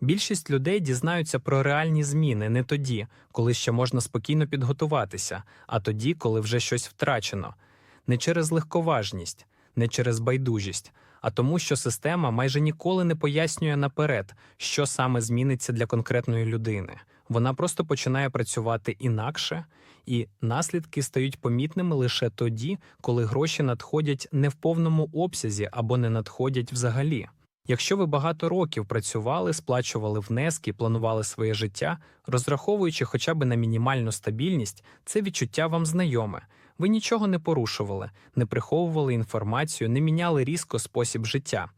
Більшість людей дізнаються про реальні зміни не тоді, коли ще можна спокійно підготуватися, а тоді, коли вже щось втрачено. Не через легковажність, не через байдужість, а тому, що система майже ніколи не пояснює наперед, що саме зміниться для конкретної людини. Вона просто починає працювати інакше, і наслідки стають помітними лише тоді, коли гроші надходять не в повному обсязі або не надходять взагалі. Якщо ви багато років працювали, сплачували внески, планували своє життя, розраховуючи хоча б на мінімальну стабільність, це відчуття вам знайоме. Ви нічого не порушували, не приховували інформацію, не міняли різко спосіб життя.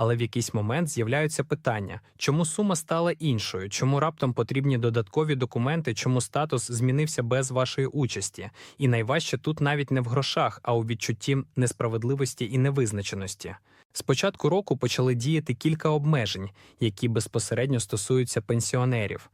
Але в якийсь момент з'являються питання, чому сума стала іншою, чому раптом потрібні додаткові документи, чому статус змінився без вашої участі. І найважче тут навіть не в грошах, а у відчутті несправедливості і невизначеності. З початку року почали діяти кілька обмежень, які безпосередньо стосуються пенсіонерів.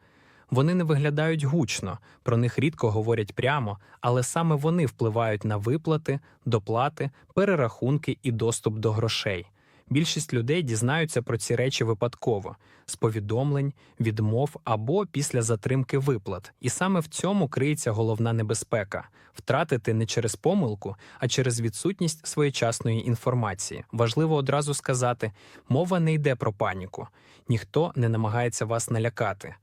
Вони не виглядають гучно, про них рідко говорять прямо, але саме вони впливають на виплати, доплати, перерахунки і доступ до грошей. Більшість людей дізнаються про ці речі випадково з повідомлень, відмов або після затримки виплат. І саме в цьому криється головна небезпека втратити не через помилку, а через відсутність своєчасної інформації. Важливо одразу сказати: мова не йде про паніку, ніхто не намагається вас налякати.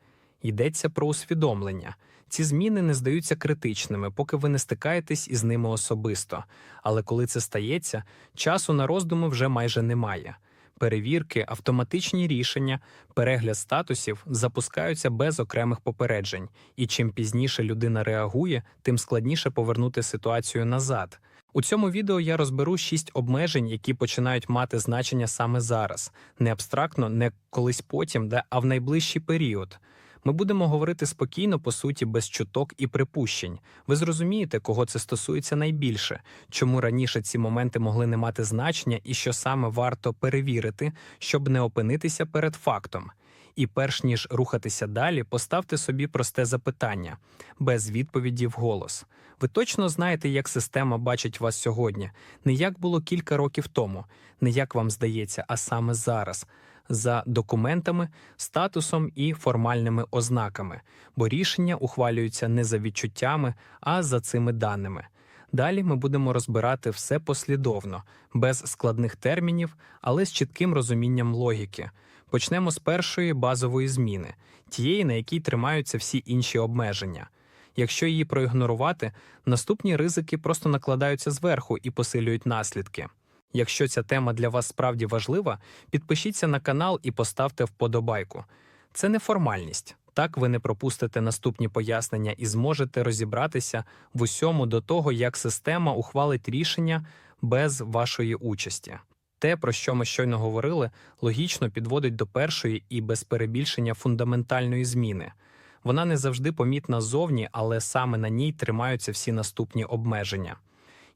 Йдеться про усвідомлення. Ці зміни не здаються критичними, поки ви не стикаєтесь із ними особисто. Але коли це стається, часу на роздуми вже майже немає. Перевірки, автоматичні рішення, перегляд статусів запускаються без окремих попереджень, і чим пізніше людина реагує, тим складніше повернути ситуацію назад. У цьому відео я розберу шість обмежень, які починають мати значення саме зараз, не абстрактно, не колись потім, де, а в найближчий період. Ми будемо говорити спокійно, по суті, без чуток і припущень. Ви зрозумієте, кого це стосується найбільше, чому раніше ці моменти могли не мати значення і що саме варто перевірити, щоб не опинитися перед фактом. І перш ніж рухатися далі, поставте собі просте запитання без відповіді в голос. Ви точно знаєте, як система бачить вас сьогодні, не як було кілька років тому, не як вам здається, а саме зараз за документами, статусом і формальними ознаками, бо рішення ухвалюються не за відчуттями, а за цими даними. Далі ми будемо розбирати все послідовно, без складних термінів, але з чітким розумінням логіки. Почнемо з першої базової зміни, тієї, на якій тримаються всі інші обмеження. Якщо її проігнорувати, наступні ризики просто накладаються зверху і посилюють наслідки. Якщо ця тема для вас справді важлива, підпишіться на канал і поставте вподобайку. Це не формальність. Так ви не пропустите наступні пояснення і зможете розібратися в усьому до того, як система ухвалить рішення без вашої участі. Те, про що ми щойно говорили, логічно підводить до першої і без перебільшення фундаментальної зміни. Вона не завжди помітна зовні, але саме на ній тримаються всі наступні обмеження.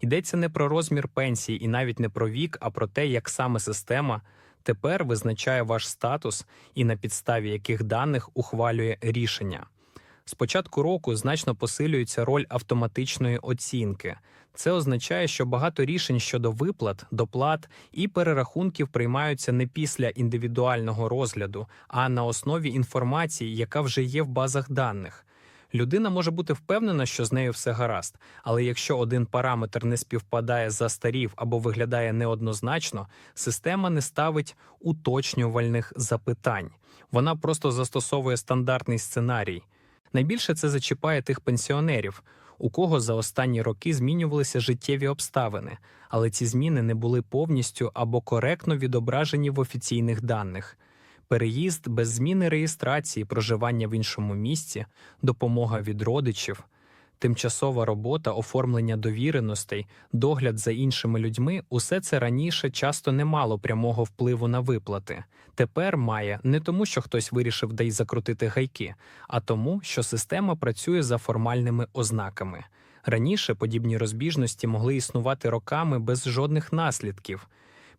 Йдеться не про розмір пенсії і навіть не про вік, а про те, як саме система тепер визначає ваш статус і на підставі яких даних ухвалює рішення. З початку року значно посилюється роль автоматичної оцінки. Це означає, що багато рішень щодо виплат, доплат і перерахунків приймаються не після індивідуального розгляду, а на основі інформації, яка вже є в базах даних. Людина може бути впевнена, що з нею все гаразд, але якщо один параметр не співпадає за старів або виглядає неоднозначно, система не ставить уточнювальних запитань. Вона просто застосовує стандартний сценарій. Найбільше це зачіпає тих пенсіонерів, у кого за останні роки змінювалися життєві обставини, але ці зміни не були повністю або коректно відображені в офіційних даних переїзд без зміни реєстрації, проживання в іншому місці, допомога від родичів, тимчасова робота, оформлення довіреностей, догляд за іншими людьми усе це раніше часто не мало прямого впливу на виплати. Тепер має не тому, що хтось вирішив дай закрутити гайки, а тому, що система працює за формальними ознаками. Раніше подібні розбіжності могли існувати роками без жодних наслідків.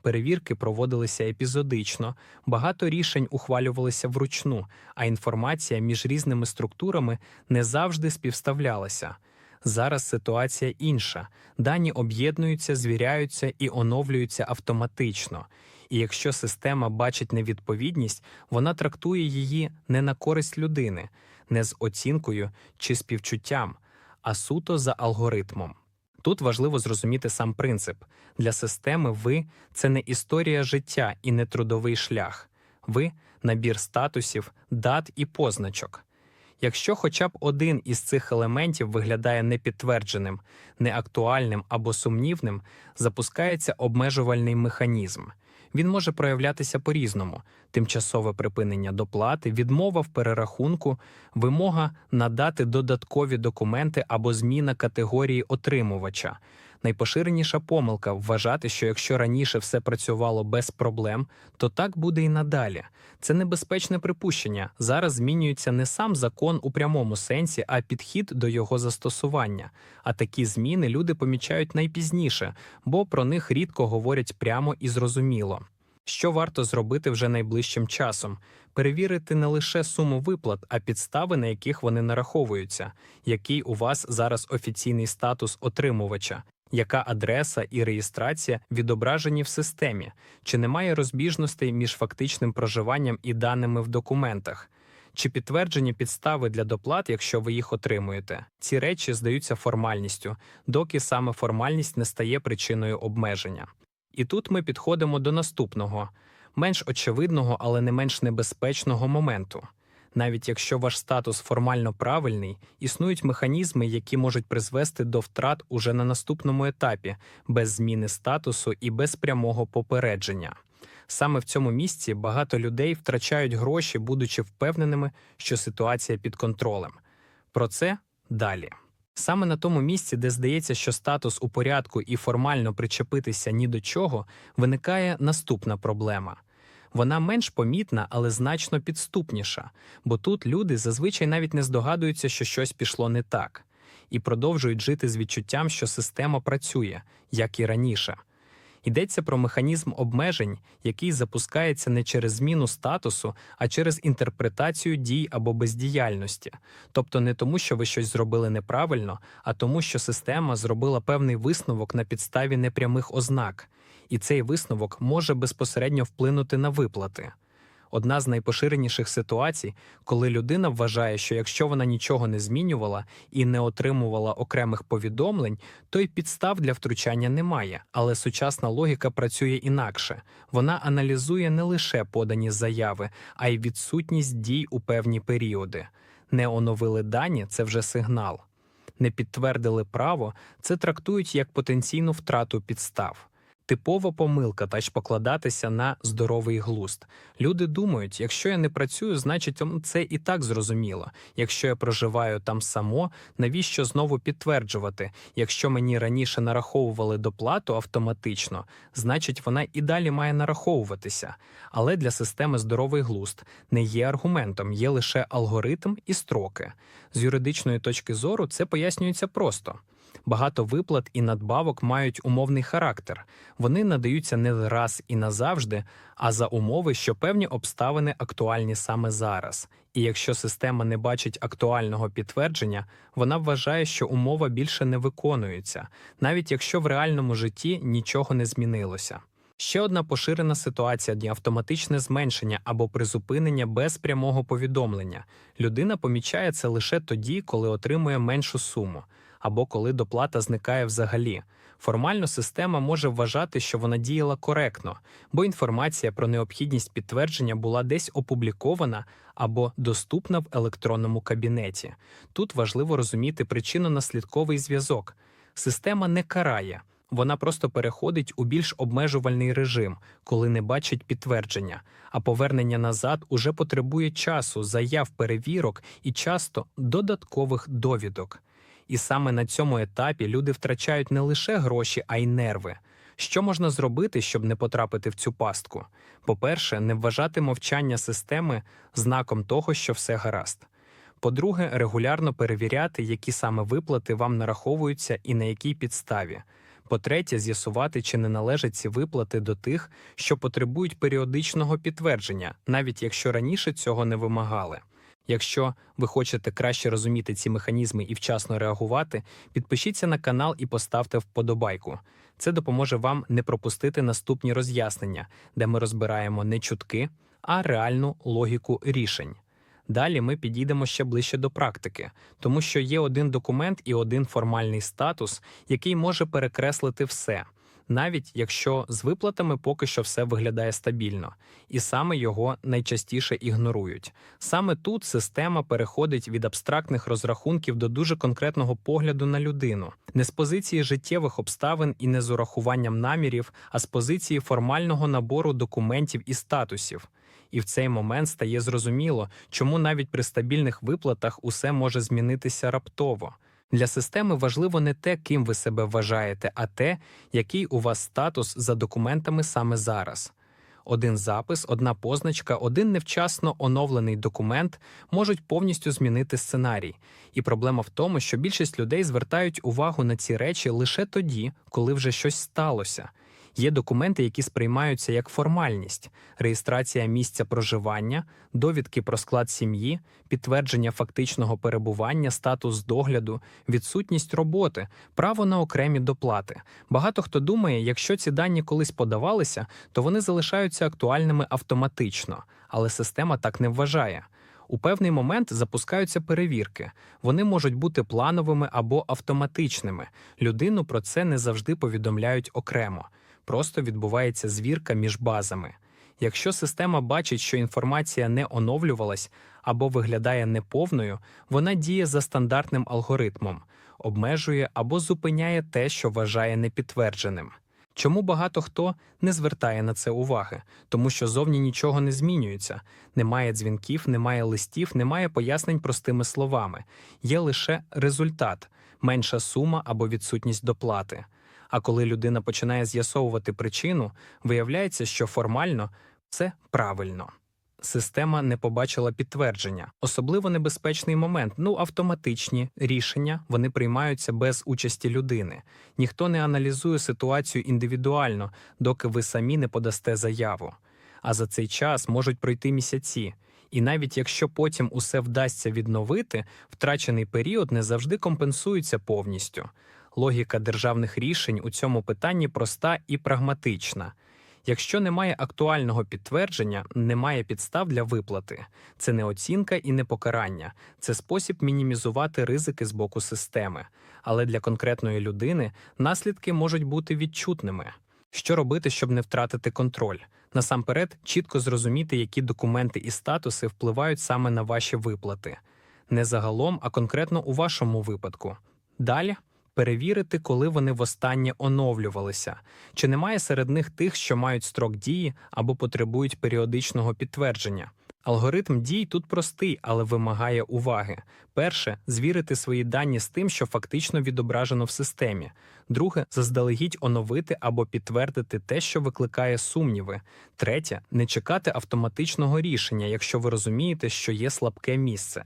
Перевірки проводилися епізодично, багато рішень ухвалювалися вручну, а інформація між різними структурами не завжди співставлялася. Зараз ситуація інша. Дані об'єднуються, звіряються і оновлюються автоматично. І якщо система бачить невідповідність, вона трактує її не на користь людини, не з оцінкою чи співчуттям, а суто за алгоритмом. Тут важливо зрозуміти сам принцип. Для системи ви це не історія життя і не трудовий шлях. Ви набір статусів, дат і позначок. Якщо хоча б один із цих елементів виглядає непідтвердженим, неактуальним або сумнівним, запускається обмежувальний механізм. Він може проявлятися по-різному: тимчасове припинення доплати, відмова в перерахунку, вимога надати додаткові документи або зміна категорії отримувача. Найпоширеніша помилка вважати, що якщо раніше все працювало без проблем, то так буде і надалі. Це небезпечне припущення. Зараз змінюється не сам закон у прямому сенсі, а підхід до його застосування. А такі зміни люди помічають найпізніше, бо про них рідко говорять прямо і зрозуміло. Що варто зробити вже найближчим часом? Перевірити не лише суму виплат, а підстави, на яких вони нараховуються, який у вас зараз офіційний статус отримувача, яка адреса і реєстрація відображені в системі, чи немає розбіжностей між фактичним проживанням і даними в документах, чи підтверджені підстави для доплат, якщо ви їх отримуєте. Ці речі здаються формальністю, доки саме формальність не стає причиною обмеження. І тут ми підходимо до наступного, менш очевидного, але не менш небезпечного моменту. Навіть якщо ваш статус формально правильний, існують механізми, які можуть призвести до втрат уже на наступному етапі, без зміни статусу і без прямого попередження. Саме в цьому місці багато людей втрачають гроші, будучи впевненими, що ситуація під контролем. Про це далі. Саме на тому місці, де здається, що статус у порядку і формально причепитися ні до чого, виникає наступна проблема. Вона менш помітна, але значно підступніша, бо тут люди зазвичай навіть не здогадуються, що щось пішло не так, і продовжують жити з відчуттям, що система працює, як і раніше. Йдеться про механізм обмежень, який запускається не через зміну статусу, а через інтерпретацію дій або бездіяльності, тобто не тому, що ви щось зробили неправильно, а тому, що система зробила певний висновок на підставі непрямих ознак, і цей висновок може безпосередньо вплинути на виплати. Одна з найпоширеніших ситуацій, коли людина вважає, що якщо вона нічого не змінювала і не отримувала окремих повідомлень, то й підстав для втручання немає. Але сучасна логіка працює інакше. Вона аналізує не лише подані заяви, а й відсутність дій у певні періоди. Не оновили дані це вже сигнал. Не підтвердили право, це трактують як потенційну втрату підстав. Типова помилка та ж покладатися на здоровий глузд. Люди думають, якщо я не працюю, значить це і так зрозуміло. Якщо я проживаю там само, навіщо знову підтверджувати? Якщо мені раніше нараховували доплату автоматично, значить вона і далі має нараховуватися. Але для системи здоровий глузд не є аргументом, є лише алгоритм і строки. З юридичної точки зору це пояснюється просто. Багато виплат і надбавок мають умовний характер. Вони надаються не раз і назавжди, а за умови, що певні обставини актуальні саме зараз. І якщо система не бачить актуального підтвердження, вона вважає, що умова більше не виконується, навіть якщо в реальному житті нічого не змінилося. Ще одна поширена ситуація – автоматичне зменшення або призупинення без прямого повідомлення. Людина помічає це лише тоді, коли отримує меншу суму або коли доплата зникає взагалі. Формально система може вважати, що вона діяла коректно, бо інформація про необхідність підтвердження була десь опублікована або доступна в електронному кабінеті. Тут важливо розуміти причинно-наслідковий зв'язок. Система не карає. Вона просто переходить у більш обмежувальний режим, коли не бачить підтвердження, а повернення назад уже потребує часу, заяв перевірок і часто додаткових довідок. І саме на цьому етапі люди втрачають не лише гроші, а й нерви. Що можна зробити, щоб не потрапити в цю пастку? По-перше, не вважати мовчання системи знаком того, що все гаразд. По-друге, регулярно перевіряти, які саме виплати вам нараховуються і на якій підставі. По-третє, з'ясувати, чи не належать ці виплати до тих, що потребують періодичного підтвердження, навіть якщо раніше цього не вимагали. Якщо ви хочете краще розуміти ці механізми і вчасно реагувати, підпишіться на канал і поставте вподобайку. Це допоможе вам не пропустити наступні роз'яснення, де ми розбираємо не чутки, а реальну логіку рішень. Далі ми підійдемо ще ближче до практики, тому що є один документ і один формальний статус, який може перекреслити все, навіть якщо з виплатами поки що все виглядає стабільно, і саме його найчастіше ігнорують. Саме тут система переходить від абстрактних розрахунків до дуже конкретного погляду на людину, не з позиції життєвих обставин і не з урахуванням намірів, а з позиції формального набору документів і статусів. І в цей момент стає зрозуміло, чому навіть при стабільних виплатах усе може змінитися раптово. Для системи важливо не те, ким ви себе вважаєте, а те, який у вас статус за документами саме зараз. Один запис, одна позначка, один невчасно оновлений документ можуть повністю змінити сценарій. І проблема в тому, що більшість людей звертають увагу на ці речі лише тоді, коли вже щось сталося. Є документи, які сприймаються як формальність: реєстрація місця проживання, довідки про склад сім'ї, підтвердження фактичного перебування, статус догляду, відсутність роботи, право на окремі доплати. Багато хто думає, якщо ці дані колись подавалися, то вони залишаються актуальними автоматично, але система так не вважає. У певний момент запускаються перевірки. Вони можуть бути плановими або автоматичними. Людину про це не завжди повідомляють окремо просто відбувається звірка між базами. Якщо система бачить, що інформація не оновлювалась або виглядає неповною, вона діє за стандартним алгоритмом, обмежує або зупиняє те, що вважає непідтвердженим. Чому багато хто не звертає на це уваги? Тому що зовні нічого не змінюється, немає дзвінків, немає листів, немає пояснень простими словами, є лише результат менша сума або відсутність доплати. А коли людина починає з'ясовувати причину, виявляється, що формально це правильно. Система не побачила підтвердження. Особливо небезпечний момент ну автоматичні рішення вони приймаються без участі людини. Ніхто не аналізує ситуацію індивідуально, доки ви самі не подасте заяву. А за цей час можуть пройти місяці. І навіть якщо потім усе вдасться відновити, втрачений період не завжди компенсується повністю. Логіка державних рішень у цьому питанні проста і прагматична. Якщо немає актуального підтвердження, немає підстав для виплати. Це не оцінка і не покарання, це спосіб мінімізувати ризики з боку системи. Але для конкретної людини наслідки можуть бути відчутними. Що робити, щоб не втратити контроль? Насамперед, чітко зрозуміти, які документи і статуси впливають саме на ваші виплати, не загалом, а конкретно у вашому випадку. Далі перевірити, коли вони востаннє оновлювалися, чи немає серед них тих, що мають строк дії або потребують періодичного підтвердження. Алгоритм дій тут простий, але вимагає уваги. Перше звірити свої дані з тим, що фактично відображено в системі. Друге заздалегідь оновити або підтвердити те, що викликає сумніви. Третє не чекати автоматичного рішення, якщо ви розумієте, що є слабке місце.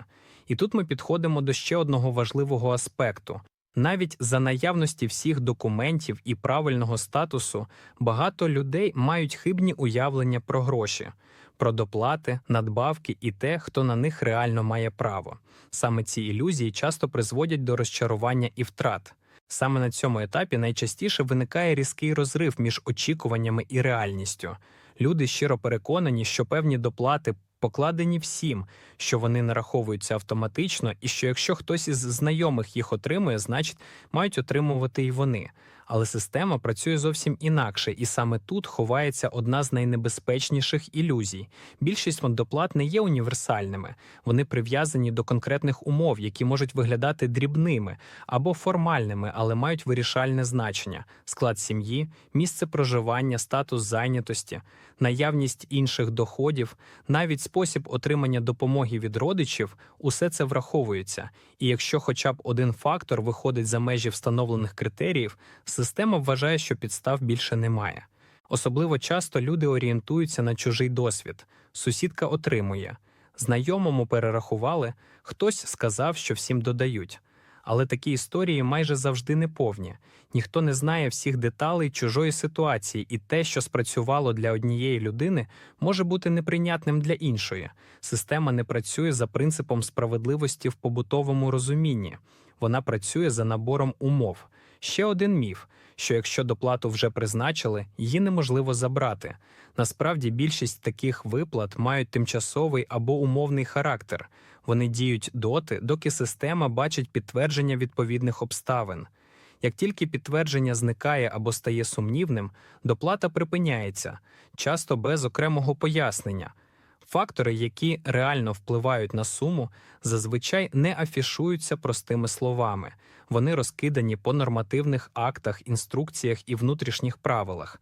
І тут ми підходимо до ще одного важливого аспекту навіть за наявності всіх документів і правильного статусу багато людей мають хибні уявлення про гроші, про доплати, надбавки і те, хто на них реально має право. Саме ці ілюзії часто призводять до розчарування і втрат. Саме на цьому етапі найчастіше виникає різкий розрив між очікуваннями і реальністю. Люди щиро переконані, що певні доплати покладені всім, що вони нараховуються автоматично, і що якщо хтось із знайомих їх отримує, значить мають отримувати і вони. Але система працює зовсім інакше, і саме тут ховається одна з найнебезпечніших ілюзій. Більшість доплат не є універсальними, вони прив'язані до конкретних умов, які можуть виглядати дрібними або формальними, але мають вирішальне значення: склад сім'ї, місце проживання, статус зайнятості, наявність інших доходів, навіть спосіб отримання допомоги від родичів усе це враховується. І якщо хоча б один фактор виходить за межі встановлених критеріїв, система вважає, що підстав більше немає. Особливо часто люди орієнтуються на чужий досвід. Сусідка отримує, знайомому перерахували, хтось сказав, що всім додають. Але такі історії майже завжди неповні. Ніхто не знає всіх деталей чужої ситуації, і те, що спрацювало для однієї людини, може бути неприйнятним для іншої. Система не працює за принципом справедливості в побутовому розумінні. Вона працює за набором умов. Ще один міф, що якщо доплату вже призначили, її неможливо забрати. Насправді більшість таких виплат мають тимчасовий або умовний характер. Вони діють доти, доки система бачить підтвердження відповідних обставин. Як тільки підтвердження зникає або стає сумнівним, доплата припиняється, часто без окремого пояснення. Фактори, які реально впливають на суму, зазвичай не афішуються простими словами. Вони розкидані по нормативних актах, інструкціях і внутрішніх правилах.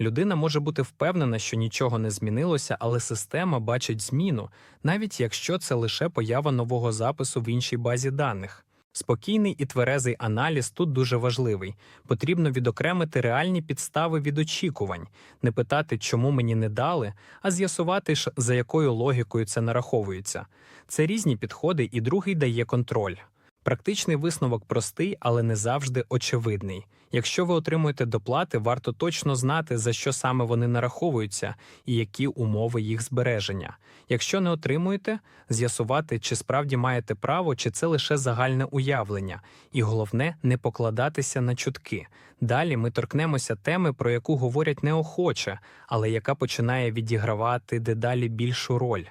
Людина може бути впевнена, що нічого не змінилося, але система бачить зміну, навіть якщо це лише поява нового запису в іншій базі даних. Спокійний і тверезий аналіз тут дуже важливий. Потрібно відокремити реальні підстави від очікувань, не питати, чому мені не дали, а з'ясувати ж, за якою логікою це нараховується. Це різні підходи, і другий дає контроль. Практичний висновок простий, але не завжди очевидний. Якщо ви отримуєте доплати, варто точно знати, за що саме вони нараховуються і які умови їх збереження. Якщо не отримуєте, з'ясувати, чи справді маєте право, чи це лише загальне уявлення, і головне не покладатися на чутки. Далі ми торкнемося теми, про яку говорять неохоче, але яка починає відігравати дедалі більшу роль.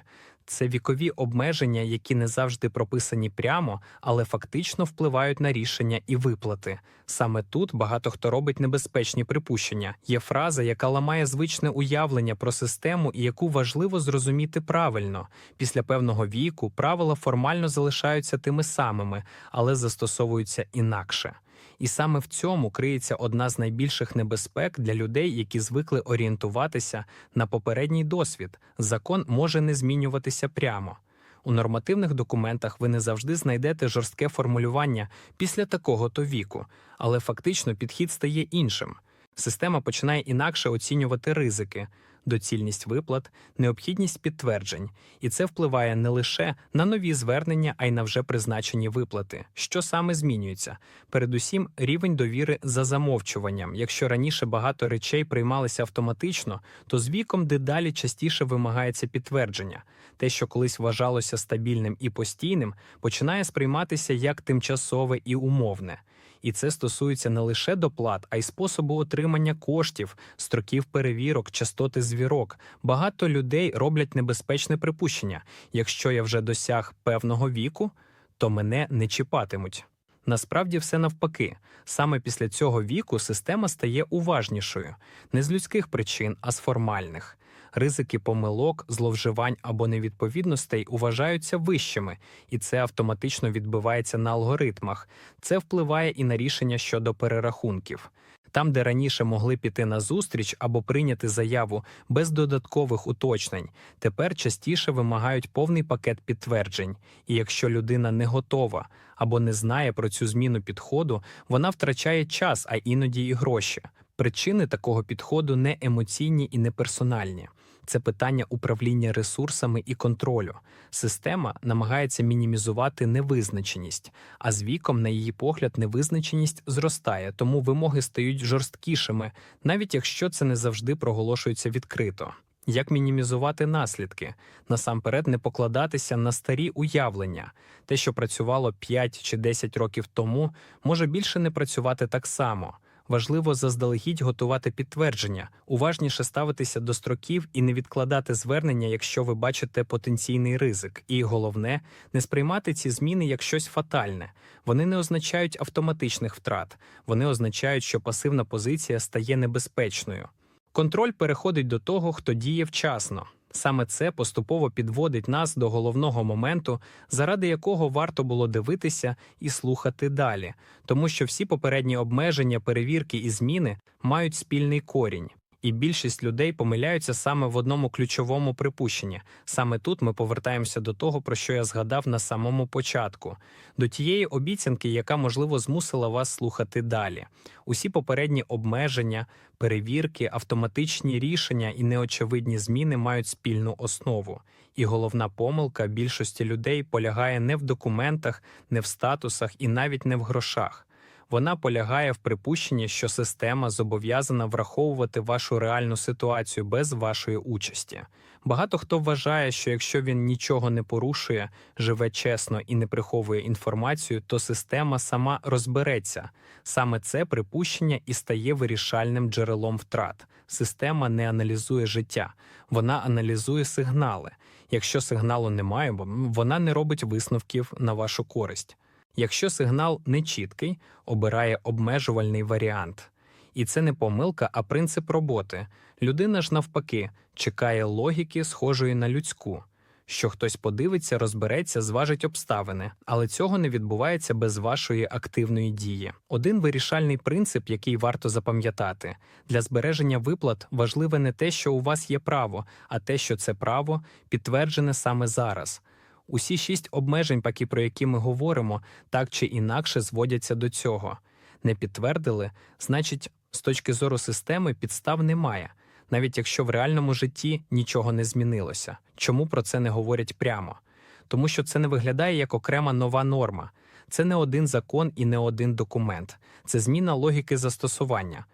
Це вікові обмеження, які не завжди прописані прямо, але фактично впливають на рішення і виплати. Саме тут багато хто робить небезпечні припущення. Є фраза, яка ламає звичне уявлення про систему і яку важливо зрозуміти правильно. Після певного віку правила формально залишаються тими самими, але застосовуються інакше. І саме в цьому криється одна з найбільших небезпек для людей, які звикли орієнтуватися на попередній досвід. Закон може не змінюватися прямо. У нормативних документах ви не завжди знайдете жорстке формулювання після такого-то віку, але фактично підхід стає іншим. Система починає інакше оцінювати ризики, доцільність виплат, необхідність підтверджень, і це впливає не лише на нові звернення, а й на вже призначені виплати. Що саме змінюється? Передусім, рівень довіри за замовчуванням. Якщо раніше багато речей приймалися автоматично, то з віком дедалі частіше вимагається підтвердження. Те, що колись вважалося стабільним і постійним, починає сприйматися як тимчасове і умовне. І це стосується не лише доплат, а й способу отримання коштів, строків перевірок, частоти звірок. Багато людей роблять небезпечне припущення: якщо я вже досяг певного віку, то мене не чіпатимуть. Насправді все навпаки. Саме після цього віку система стає уважнішою не з людських причин, а з формальних. Ризики помилок, зловживань або невідповідностей вважаються вищими, і це автоматично відбивається на алгоритмах. Це впливає і на рішення щодо перерахунків. Там, де раніше могли піти на зустріч або прийняти заяву без додаткових уточнень, тепер частіше вимагають повний пакет підтверджень. І якщо людина не готова або не знає про цю зміну підходу, вона втрачає час, а іноді і гроші. Причини такого підходу не емоційні і не персональні. Це питання управління ресурсами і контролю. Система намагається мінімізувати невизначеність, а з віком, на її погляд, невизначеність зростає, тому вимоги стають жорсткішими, навіть якщо це не завжди проголошується відкрито. Як мінімізувати наслідки? Насамперед, не покладатися на старі уявлення. Те, що працювало 5 чи 10 років тому, може більше не працювати так само. Важливо заздалегідь готувати підтвердження, уважніше ставитися до строків і не відкладати звернення, якщо ви бачите потенційний ризик. І головне, не сприймати ці зміни як щось фатальне. Вони не означають автоматичних втрат, вони означають, що пасивна позиція стає небезпечною. Контроль переходить до того, хто діє вчасно. Саме це поступово підводить нас до головного моменту, заради якого варто було дивитися і слухати далі, тому що всі попередні обмеження, перевірки і зміни мають спільний корінь. І більшість людей помиляються саме в одному ключовому припущенні. Саме тут ми повертаємося до того, про що я згадав на самому початку, до тієї обіцянки, яка можливо змусила вас слухати далі. Усі попередні обмеження, перевірки, автоматичні рішення і неочевидні зміни мають спільну основу. І головна помилка більшості людей полягає не в документах, не в статусах і навіть не в грошах. Вона полягає в припущенні, що система зобов'язана враховувати вашу реальну ситуацію без вашої участі. Багато хто вважає, що якщо він нічого не порушує, живе чесно і не приховує інформацію, то система сама розбереться. Саме це припущення і стає вирішальним джерелом втрат. Система не аналізує життя, вона аналізує сигнали. Якщо сигналу немає, вона не робить висновків на вашу користь. Якщо сигнал нечіткий, обирає обмежувальний варіант. І це не помилка, а принцип роботи. Людина ж навпаки чекає логіки, схожої на людську. Що хтось подивиться, розбереться, зважить обставини, але цього не відбувається без вашої активної дії. Один вирішальний принцип, який варто запам'ятати для збереження виплат важливе не те, що у вас є право, а те, що це право підтверджене саме зараз. Усі шість обмежень, паки про які ми говоримо, так чи інакше зводяться до цього. Не підтвердили, значить, з точки зору системи підстав немає, навіть якщо в реальному житті нічого не змінилося. Чому про це не говорять прямо? Тому що це не виглядає як окрема нова норма. Це не один закон і не один документ, це зміна логіки застосування.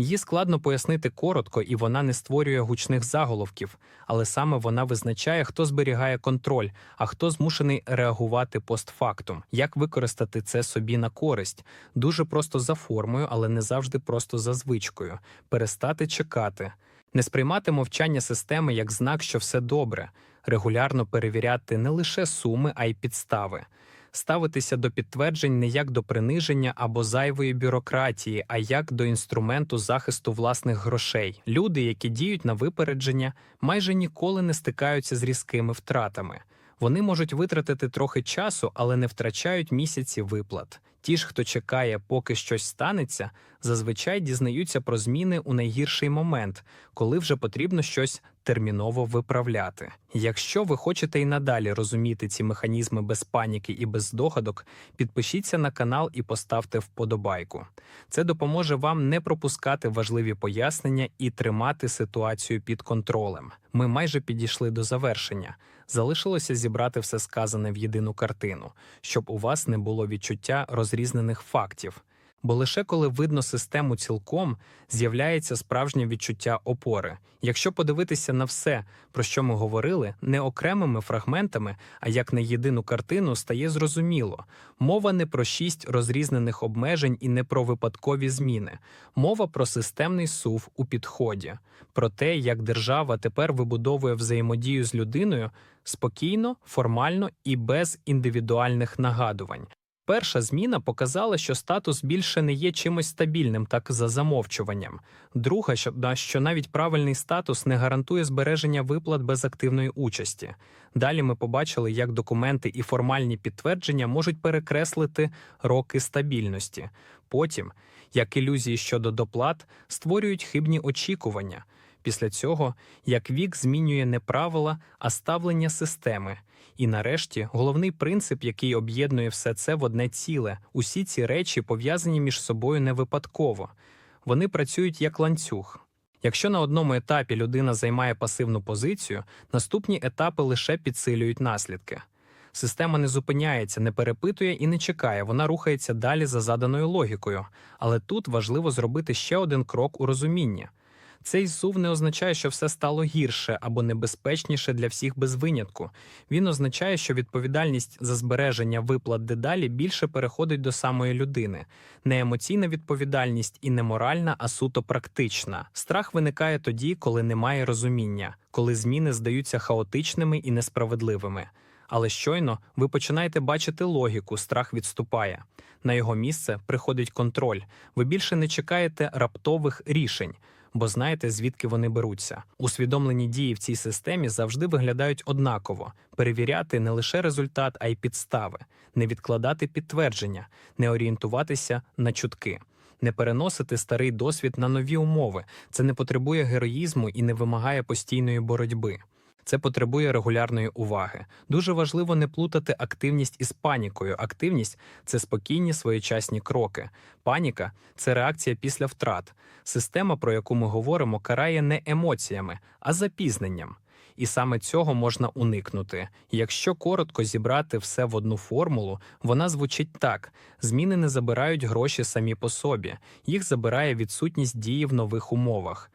Її складно пояснити коротко, і вона не створює гучних заголовків, але саме вона визначає, хто зберігає контроль, а хто змушений реагувати постфактум, як використати це собі на користь, дуже просто за формою, але не завжди просто за звичкою, перестати чекати, не сприймати мовчання системи як знак, що все добре, регулярно перевіряти не лише суми, а й підстави ставитися до підтверджень не як до приниження або зайвої бюрократії, а як до інструменту захисту власних грошей. Люди, які діють на випередження, майже ніколи не стикаються з різкими втратами. Вони можуть витратити трохи часу, але не втрачають місяці виплат. Ті ж, хто чекає, поки щось станеться, зазвичай дізнаються про зміни у найгірший момент, коли вже потрібно щось терміново виправляти. Якщо ви хочете і надалі розуміти ці механізми без паніки і без здогадок, підпишіться на канал і поставте вподобайку. Це допоможе вам не пропускати важливі пояснення і тримати ситуацію під контролем. Ми майже підійшли до завершення. Залишилося зібрати все сказане в єдину картину, щоб у вас не було відчуття розрізнених фактів бо лише коли видно систему цілком, з'являється справжнє відчуття опори. Якщо подивитися на все, про що ми говорили, не окремими фрагментами, а як на єдину картину, стає зрозуміло. Мова не про шість розрізнених обмежень і не про випадкові зміни, мова про системний сув у підході, про те, як держава тепер вибудовує взаємодію з людиною спокійно, формально і без індивідуальних нагадувань. Перша зміна показала, що статус більше не є чимось стабільним, так за замовчуванням. Друга, що навіть правильний статус не гарантує збереження виплат без активної участі. Далі ми побачили, як документи і формальні підтвердження можуть перекреслити роки стабільності. Потім, як ілюзії щодо доплат, створюють хибні очікування. Після цього як вік змінює не правила, а ставлення системи. І нарешті головний принцип, який об'єднує все це в одне ціле, усі ці речі пов'язані між собою не випадково. Вони працюють як ланцюг. Якщо на одному етапі людина займає пасивну позицію, наступні етапи лише підсилюють наслідки. Система не зупиняється, не перепитує і не чекає, вона рухається далі за заданою логікою. Але тут важливо зробити ще один крок у розумінні. Цей зув не означає, що все стало гірше або небезпечніше для всіх без винятку. Він означає, що відповідальність за збереження виплат дедалі більше переходить до самої людини. Не емоційна відповідальність і не моральна, а суто практична. Страх виникає тоді, коли немає розуміння, коли зміни здаються хаотичними і несправедливими. Але щойно ви починаєте бачити логіку, страх відступає. На його місце приходить контроль. Ви більше не чекаєте раптових рішень бо знаєте, звідки вони беруться. Усвідомлені дії в цій системі завжди виглядають однаково: перевіряти не лише результат, а й підстави, не відкладати підтвердження, не орієнтуватися на чутки. не переносити старий досвід на нові умови. Це не потребує героїзму і не вимагає постійної боротьби. Це потребує регулярної уваги. Дуже важливо не плутати активність із панікою. Активність це спокійні своєчасні кроки. Паніка це реакція після втрат. Система, про яку ми говоримо, карає не емоціями, а запізненням. І саме цього можна уникнути. Якщо коротко зібрати все в одну формулу, вона звучить так: зміни не забирають гроші самі по собі, їх забирає відсутність дії в нових умовах.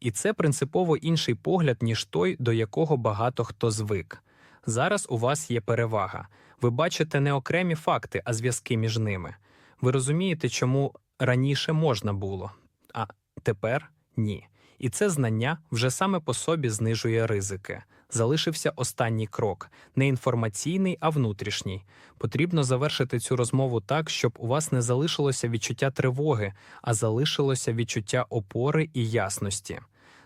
І це принципово інший погляд, ніж той, до якого багато хто звик. Зараз у вас є перевага. Ви бачите не окремі факти, а зв'язки між ними. Ви розумієте, чому раніше можна було, а тепер ні. І це знання вже саме по собі знижує ризики. Залишився останній крок не інформаційний, а внутрішній. Потрібно завершити цю розмову так, щоб у вас не залишилося відчуття тривоги, а залишилося відчуття опори і ясності.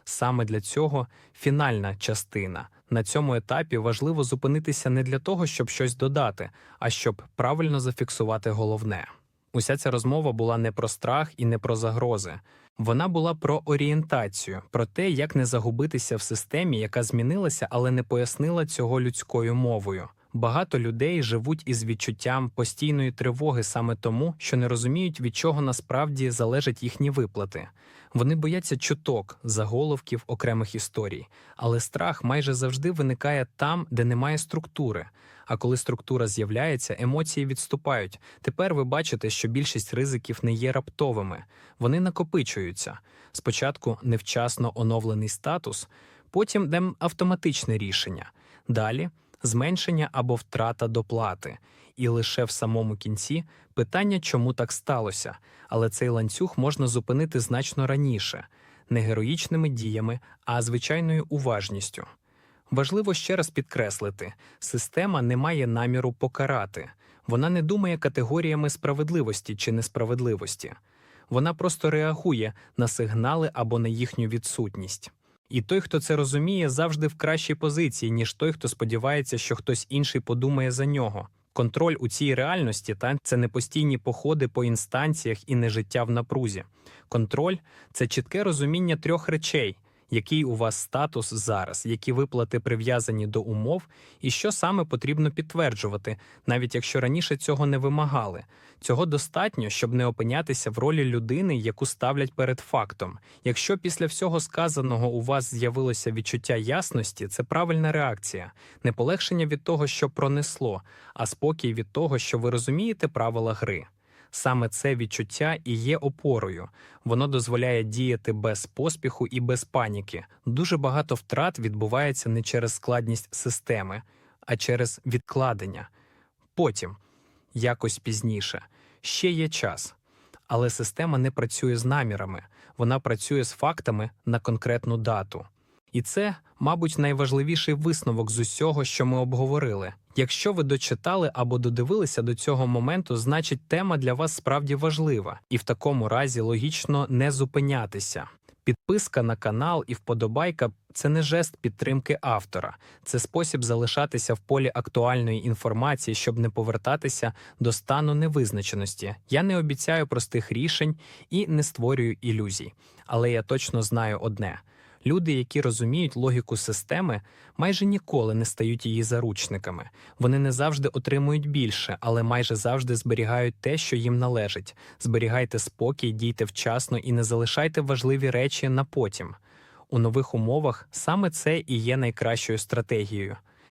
Саме для цього фінальна частина. На цьому етапі важливо зупинитися не для того, щоб щось додати, а щоб правильно зафіксувати головне. Уся ця розмова була не про страх і не про загрози. Вона була про орієнтацію, про те, як не загубитися в системі, яка змінилася, але не пояснила цього людською мовою. Багато людей живуть із відчуттям постійної тривоги саме тому, що не розуміють, від чого насправді залежать їхні виплати. Вони бояться чуток, заголовків окремих історій, але страх майже завжди виникає там, де немає структури. А коли структура з'являється, емоції відступають. Тепер ви бачите, що більшість ризиків не є раптовими, вони накопичуються. Спочатку невчасно оновлений статус, потім автоматичне рішення, далі зменшення або втрата доплати. І лише в самому кінці питання, чому так сталося, але цей ланцюг можна зупинити значно раніше, не героїчними діями, а звичайною уважністю. Важливо ще раз підкреслити: система не має наміру покарати, вона не думає категоріями справедливості чи несправедливості, вона просто реагує на сигнали або на їхню відсутність. І той, хто це розуміє, завжди в кращій позиції, ніж той, хто сподівається, що хтось інший подумає за нього. Контроль у цій реальності та це не постійні походи по інстанціях і не життя в напрузі. Контроль це чітке розуміння трьох речей, який у вас статус зараз, які виплати прив'язані до умов, і що саме потрібно підтверджувати, навіть якщо раніше цього не вимагали. Цього достатньо, щоб не опинятися в ролі людини, яку ставлять перед фактом. Якщо після всього сказаного у вас з'явилося відчуття ясності, це правильна реакція, не полегшення від того, що пронесло, а спокій від того, що ви розумієте правила гри. Саме це відчуття і є опорою. Воно дозволяє діяти без поспіху і без паніки. Дуже багато втрат відбувається не через складність системи, а через відкладення. Потім, якось пізніше, ще є час. Але система не працює з намірами, вона працює з фактами на конкретну дату. І це, мабуть, найважливіший висновок з усього, що ми обговорили. Якщо ви дочитали або додивилися до цього моменту, значить тема для вас справді важлива, і в такому разі логічно не зупинятися. Підписка на канал і вподобайка це не жест підтримки автора, це спосіб залишатися в полі актуальної інформації, щоб не повертатися до стану невизначеності. Я не обіцяю простих рішень і не створюю ілюзій, але я точно знаю одне. Люди, які розуміють логіку системи, майже ніколи не стають її заручниками. Вони не завжди отримують більше, але майже завжди зберігають те, що їм належить. Зберігайте спокій, дійте вчасно і не залишайте важливі речі на потім. У нових умовах саме це і є найкращою стратегією.